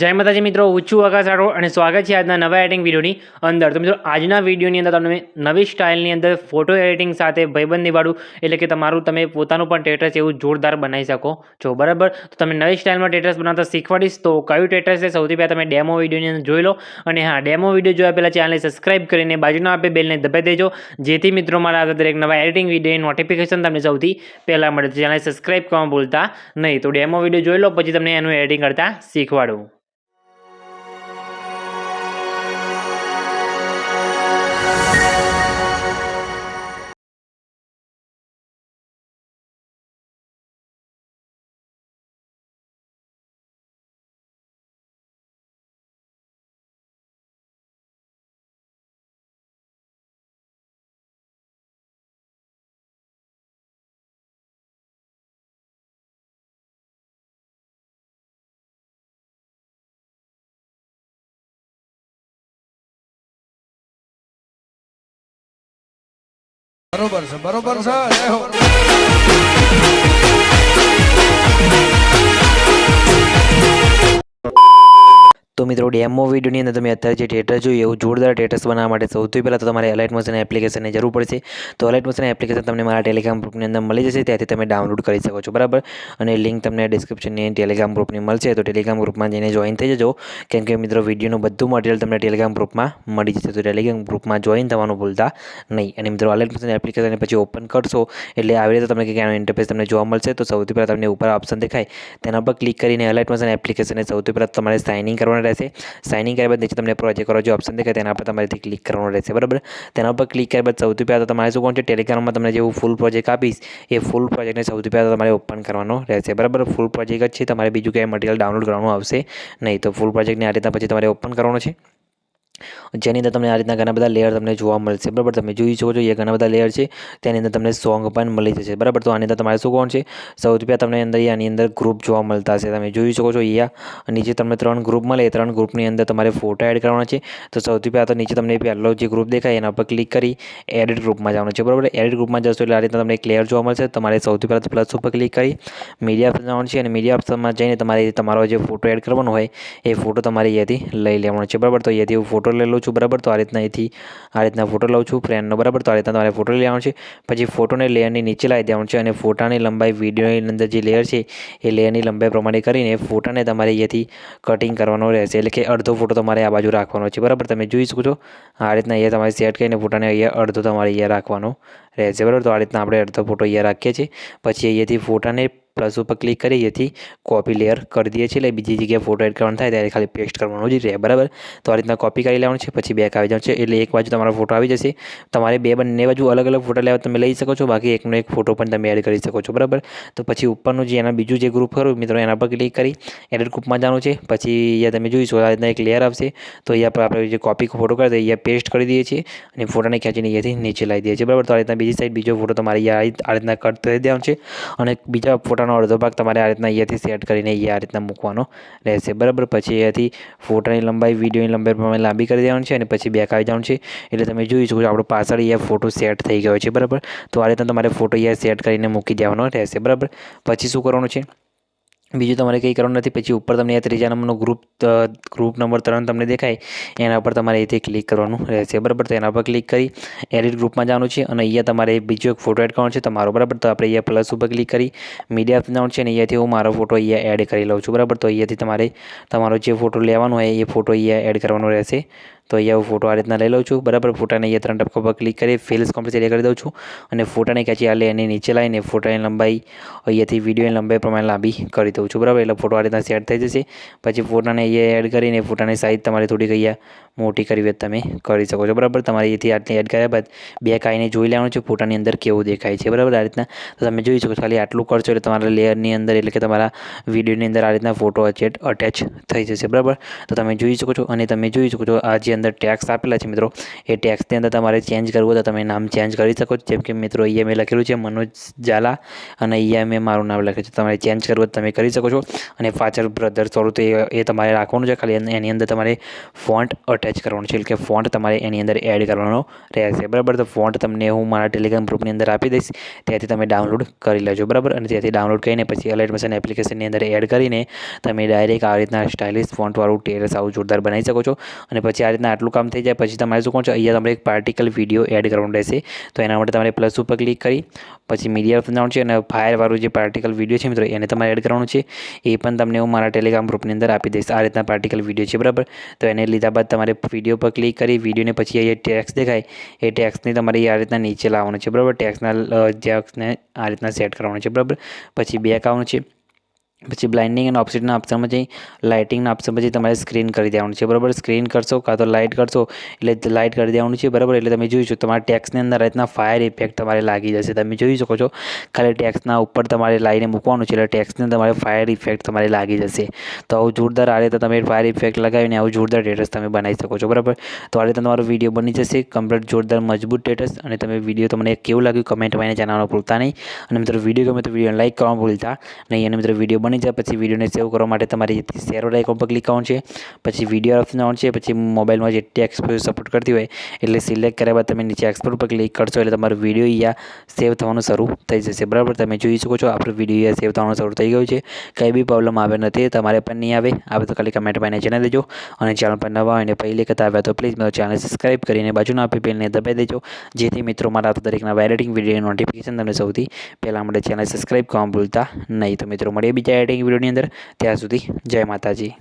જય માતાજી મિત્રો ઊંચું આકાશાળો અને સ્વાગત છે આજના નવા એડિટિંગ વિડીયોની અંદર. તો મિત્રો, આજના વિડીયોની અંદર તમે નવી સ્ટાઇલની અંદર ફોટો એડિટિંગ સાથે ભાઈબંધીવાળું એટલે કે તમારું તમે પોતાનું પણ ટેટસ એવું જોરદાર બનાવી શકો છો, બરાબર? તો તમે નવી સ્ટાઇલમાં ટેટસ બનાવતા શીખવાડીશ તો કયું ટેટસ છે, સૌથી પહેલાં તમે ડેમો વિડીયોની અંદર જોઈ લો. અને હા ડેમો વીડિયો જોયા પહેલાં ચેનલને સબસ્ક્રાઇબ કરીને બાજુના આપે બેલને દબાઈ દેજો, જેથી મિત્રો મારા આવતા દરેક નવા એડિટિંગ વિડીયોની નોટિફિકેશન તમને સૌથી પહેલાં મળે. ચેનલને સબસ્ક્રાઇબ કરવા ભૂલતા નહીં. તો ડેમો વીડિયો જોઈ લો, પછી તમને એનું એડિટિંગ કરતાં શીખવાડું. બરોબર છે બરોબર છે તો મિત્રો ડેમો વિડીયોની અંદર તમે અત્યારે જે ટેટસ જોઈએ એવું જોરદાર ટેટસ બનાવવા માટે સૌથી પહેલાં તો તમારે એલાઇટ મોશન એપ્લિકેશનની જરૂર પડશે. તો એલાઇટ મોશન એપ્લિકેશન તમને મારા ટેલિગ્રામ ગ્રુપની અંદર મળી જશે. ત્યાંથી તમે ડાઉનલોડ કરી શકો છો. બરાબર? અને લિંક તમને ડિસ્ક્રિપ્શનની ટેલિગ્રામ ગ્રુપની મળશે. તો ટેલિગ્રામ ગ્રુપમાં જઈને જોઈન થઈ જજો. કેમ કે મિત્રો વિડીયોનું બધું મટીરિયલ તમને ટેલિગ્રામ ગ્રુપમાં મળી જશે. તો ટેલિગ્રામ ગ્રુપમાં જોઈન થવાનું ભૂલતા નહીં. અને મિત્રો એલાઇટ મોશન એપ્લિકેશન પછી ઓપન કરશો, એટલે આવી રીતે તમને આનો ઇન્ટરફેસ તમને જોવા મળશે. તો સૌથી પહેલાં તમને ઉપર ઓપ્શન દેખાય. તેના પર ક્લિક કરીને એલાઇટ મોશન એપ્લિકેશનને સૌથી પહેલાં તમારે સાઇનિંગ ઇન કરવાનું રહેશે. સાઇનિંગ ઇન કર્યા બાદ નીચે તમને પ્રોજેક્ટ કરો જે ઓપ્શન દેખાય તેના પર તમારેથી ક્લિક કરવાનું રહેશે, બરાબર? તેના પર ક્લિક કર્યા બાદ સૌથી પહેલાં તો તમારે શું કોણ છે? ટેલિગ્રામમાં તમને જેવું ફૂલ પ્રોજેક્ટ આપીશ, એ ફૂલ પ્રોજેક્ટને સૌથી પહેલાં તમારે ઓપન કરવાનો રહેશે, બરાબર? ફૂલ પ્રોજેક્ટ જ છે, તમારે બીજું કંઈ મટીરિયલ ડાઉનલોડ કરવાનું આવશે નહીં. તો ફૂલ પ્રોજેક્ટને આ રીતના પછી તમારે ઓપન કરવાનો છે. જેની અંદર તમને આ રીતના ઘણા બધા લેયર તમને જોવા મળશે. બરાબર? તમે જોઈ શકો છો, એ ઘણા બધા લેયર છે. તેની અંદર તમને સોંગ પણ મળી જશે. બરાબર? તો આની અંદર તમારે શું કોણ છે? સૌથી પહેલાં તમને અંદર આની અંદર ગ્રુપ જોવા મળતા હશે. તમે જોઈ શકો છો અહીંયા નીચે તમને ત્રણ ગ્રુપ મળે. એ ત્રણ ગ્રુપની અંદર તમારે ફોટો એડ કરવાના છે. તો સૌથી પહેલાં તો નીચે તમને પહેલો જે ગ્રુપ દેખાય, એના પર ક્લિક કરી એડિટ ગ્રુપમાં જવાનું છે. બરાબર? એડિટ ગ્રુપમાં જશો એટલે આ રીતના તમને એક લેયર જોવા મળશે. તમારે સૌથી પહેલાં પ્લસ ઉપર ક્લિક કરી મીડિયા જવાનું છે. અને મીડિયા ઓપ્શનમાં જઈને તમારે તમારો જે ફોટો એડ કરવાનો હોય, એ ફોટો તમારે અહીંયાથી લઈ લેવાનો છે. બરાબર? તો અહીંયાથી હું ફોટો લઈ લઉં છું, બરાબર? તો આ રીતના અહીંથી, આ રીતના ફોટો લઉં છું ફ્રેન્ડનો બરાબર? તો આ રીતના તમારે ફોટો લેવાનો છે. પછી ફોટોને લેયરની નીચે લાવી દેવાનું છે અને ફોટાની લંબાઈ વિડીયોની અંદર જે લેયર છે, એ લેયરની લંબાઈ પ્રમાણે કરીને ફોટાને તમારે અહીંયાથી કટિંગ કરવાનો રહેશે. એટલે કે અડધો ફોટો તમારે આ બાજુ રાખવાનો છે, બરાબર? તમે જોઈ શકો છો, આ રીતના અહીંયા તમારે સેટ કરીને ફોટાને અહીંયા અડધો તમારે અહીંયા રાખવાનો રહેશે, બરાબર? તો આ રીતના આપણે અડધો ફોટો અહીંયા રાખીએ છીએ. પછી અહીંયાથી ફોટાને પ્લસ ઉપર ક્લિક કરી જેથી કોપી લેયર કરી દઈએ છીએ. એટલે બીજી જગ્યાએ ફોટો એડ કરવાનું થાય, ત્યારે ખાલી પેસ્ટ કરવાનું જ રહે, બરાબર? તો આ રીતના કોપી કરી લેવાનું છે, પછી બેક આવી જવાનું છે. એટલે એક બાજુ તમારો ફોટો આવી જશે. તમારે બે બંને બાજુ અલગ અલગ ફોટો લેવા તમે લઈ શકો છો. બાકી એકનો એક ફોટો પણ તમે એડ કરી શકો છો, બરાબર? તો પછી ઉપરનું જે એના બીજું જે ગ્રુપ ખરું, મિત્રો, એના પર ક્લિક કરી એડિટ ગ્રુપમાં જવાનું છે. પછી અહીંયા તમે જોઈશો, આ રીતના એક લેયર આવશે. તો અહીંયા પર આપણે જે કોપી ફોટો કરીએ અહીંયા પેસ્ટ કરી દઈએ છીએ અને ફોટાને ખેંચીને અહીંયાથી નીચે લાવી દઈએ છીએ, બરાબર? તો આ રીતના બીજી સાઈડ બીજો ફોટો તમારે અહીંયા આ રીતના કટ કરી દેવાનો છે. અને બીજા ફોટાનો અડધો ભાગ તમારે આ રીતના અહીંયાથી સેટ કરીને અહીંયા આ રીતના મૂકવાનો રહેશે. બરાબર? પછી અહીંયાથી ફોટાની લંબાઈ, વિડીયોની લંબાઈ પ્રમાણે લાંબી કરી દેવાની છે અને પછી બેક આવી જવાનું છે. એટલે તમે જોઈ શકો છો આપણો પાછળ અહીંયા ફોટો સેટ થઈ ગયો છે. બરાબર? તો આ રીતના તમારે ફોટો અહીંયા સેટ કરીને મૂકી દેવાનો રહેશે. બરાબર? પછી શું કરવાનું છે? બીજું તમારે કંઈ કરવાનું નથી. પછી ઉપર તમને આ ત્રીજા નંબરનો ગ્રુપ ગ્રુપ નંબર ત્રણ તમને દેખાય. એના પર તમારે અહીંથી ક્લિક કરવાનું રહેશે. બરાબર? તો એના પર ક્લિક કરી એડિટ ગ્રુપમાં જવાનું છે અને અહીંયા તમારે બીજો એક ફોટો એડ કરવાનો છે. તમારો બરાબર? તો આપણે અહીંયા પ્લસ ઉપર ક્લિક કરી મીડિયા જવાનું છે અને અહીંયાથી હું મારો ફોટો અહીંયા એડ કરી લઉં છું. બરાબર? તો અહીંયાથી તમારે તમારો જે ફોટો લેવાનો હોય એ ફોટો અહીંયા એડ કરવાનો રહેશે. તો અહીંયા હું ફોટો આ રીતના લઈ લઉં છું. બરાબર, ફોટાને અહીંયા ત્રણ ટપકા પર ક્લિક કરી ફિલ્સ કમ્પ્લીટ એરિયા કરી દઉં છું. અને ફોટાને ક્યાંથી આ એની નીચે લાવીને ફોટાની લંબાઈ અહીંયાથી વિડીયોની લંબાઈ પ્રમાણે લાંબી કરી દઉં છું. બરાબર, એટલે ફોટો આ રીતના સેટ થઈ જશે. પછી ફોટાને અહીંયા એડ કરીને, ફોટાની સાઈઝ તમારે થોડીક અહીંયા મોટી કરવી હોય તમે કરી શકો છો. બરાબર? તમારે એથી આટલી એડ કર્યા બાદ બે કાઈને જોઈ લેવાનું છે. ફોટાની અંદર કેવું દેખાય છે. બરાબર? આ રીતના તો તમે જોઈ શકો છો. ખાલી આટલું કરશો એટલે તમારા લેયરની અંદર એટલે કે તમારા વિડીયોની અંદર આ રીતના ફોટો અચેટ અટેચ થઈ જશે. બરાબર? તો તમે જોઈ શકો છો અને તમે જોઈ શકો છો આ જે અંદર ટેક્સ આપેલા છે મિત્રો, એ ટેક્સની અંદર તમારે ચેન્જ કરવું હોય તો તમે નામ ચેન્જ કરી શકો છો. જેમ કે મિત્રો અહીંયા મેં લખેલું છે મનોજ ઝાલા અને અહીંયા મેં મારું નામ લખ્યું છે. તમારે ચેન્જ કરવું તમે કરી શકો છો. અને પાછળ બ્રધર સોરું તો એ તમારે રાખવાનું છે. ખાલી એની અંદર તમારે ફોન્ટ એટેચ કરવાનું છે, એટલે કે ફોન્ટ તમારે એની અંદર એડ કરવાનો રહેશે. બરાબર? તો ફોન્ટ તમને હું મારા ટેલિગ્રામ ગ્રુપની અંદર આપી દઈશ. ત્યાંથી તમે ડાઉનલોડ કરી લેજો. બરાબર? અને ત્યાંથી ડાઉનલોડ કરીને પછી અલર્ટ મશન એપ્લિકેશનની અંદર એડ કરીને તમે ડાયરેક્ટ આ રીતના સ્ટાઇલિશ ફોન્ટવાળું ટેરસ આવું જોરદાર બનાવી શકો છો. અને પછી આ રીતના આટલું કામ થઈ જાય, પછી તમારે શું કહો છો, અહીંયા તમારે એક પાર્ટિકલ વીડિયો એડ કરવાનો રહેશે. તો એના માટે તમારે પ્લસ ઉપર ક્લિક કરી, પછી મીડિયા જવાનું છે અને ફાયરવાળું જે પાર્ટિકલ વીડિયો છે મિત્રો, એને તમારે એડ કરવાનું છે. એ પણ તમને હું મારા ટેલિગ્રામ ગ્રુપની અંદર આપી દઈશ. આ રીતના પાર્ટિકલ વીડિયો છે, બરાબર? તો એને લીધા બાદ તમારે વીડિયો પર ક્લિક કરી વિડીયોને પછી અહીંયા ટેક્સ દેખાય. એ ટેક્સને તમારે આ રીતના નીચે લાવવાનું છે, બરાબર? ટેક્સના ટેક્સને આ રીતના સેટ કરવાનું છે, બરાબર? પછી બેક આવવાનું છે. પછી બ્લાઇન્ડિંગ અને ઓપ્શનના ઓપ્શનમાં જઈ લાઇટિંગના ઓપ્શન પછી તમારે સ્ક્રીન કરી દેવાનું છે. બરાબર? સ્ક્રીન કરશો કાં તો લાઇટ કરશો, એટલે લાઇટ કરી દેવાનું છે, બરાબર? એટલે તમે જોઈ શકો, તમારા ટેક્સની અંદર રીતના ફાયર ઇફેક્ટ તમારે લાગી જશે. તમે જોઈ શકો છો, ખાલી ટેક્સના ઉપર તમારે લાઈને મૂકવાનું છે, એટલે ટેક્સને તમારે ફાયર ઇફેક્ટ તમારે લાગી જશે. તો આવું જોરદાર આ રીતે તમે ફાયર ઇફેક્ટ લગાવીને આવું જોરદાર સ્ટેટસ તમે બનાવી શકો છો, બરાબર? તો આ રીતે તમારો વીડિયો બની જશે કમ્પ્લીટ જોરદાર મજબૂત સ્ટેટસ અને તમે વીડિયો તમને કેવું લાગ્યું કમેન્ટમાં એને જણાવવાનું ભૂલતા નહીં. અને મિત્રો વીડિયો ગમે તો વીડિયો લાઇક કરવાનું ભૂલતા નહીં. અને મિત્રો વીડિયો બની જાય પછી વિડીયોને સેવ કરવા માટે તમારે શેર આઇકોન પર ક્લિક કરવાનું છે, પછી વીડિયો ઓપ્શન આવવાનું છે, પછી મોબાઈલમાં જે ટેક્સ સપોર્ટ કરતી હોય, એટલે સિલેક્ટ કર્યા બાદ તમે નીચે એક્સપોર્ટ પર ક્લિક કરશો એટલે તમારો વીડિયો અહીંયા સેવ થવાનું શરૂ થઈ જશે. બરાબર? તમે જોઈ શકો છો, આપણો વીડિયો અહીંયા સેવ થવાનું શરૂ થઈ ગયું છે. કંઈ બી પ્રોબ્લમ આવે નથી, તમારે પણ નહીં આવે. આવે તો ખાલી કમેન્ટમાં એને જણાવી દેજો અને ચેનલ પર નવા હોય અને પહેલી કથા આવ્યા તો પ્લીઝ મારો ચેનલ સબસ્ક્રાઇબ કરીને બાજુના આપી બેલને દબાઈ દેજો. જેથી મિત્રો, મારા દરેકના એડિટિંગ વીડિયો નોટિફિકેશન તમને સૌથી પહેલાં માટે ચેનલ સબસ્ક્રાઈબ કરવા ભૂલતા નહીં. તો મિત્રો, મળીએ બીજા એડિટિંગ વિડીયોની અંદર ત્યાં સુધી જય માતાજી.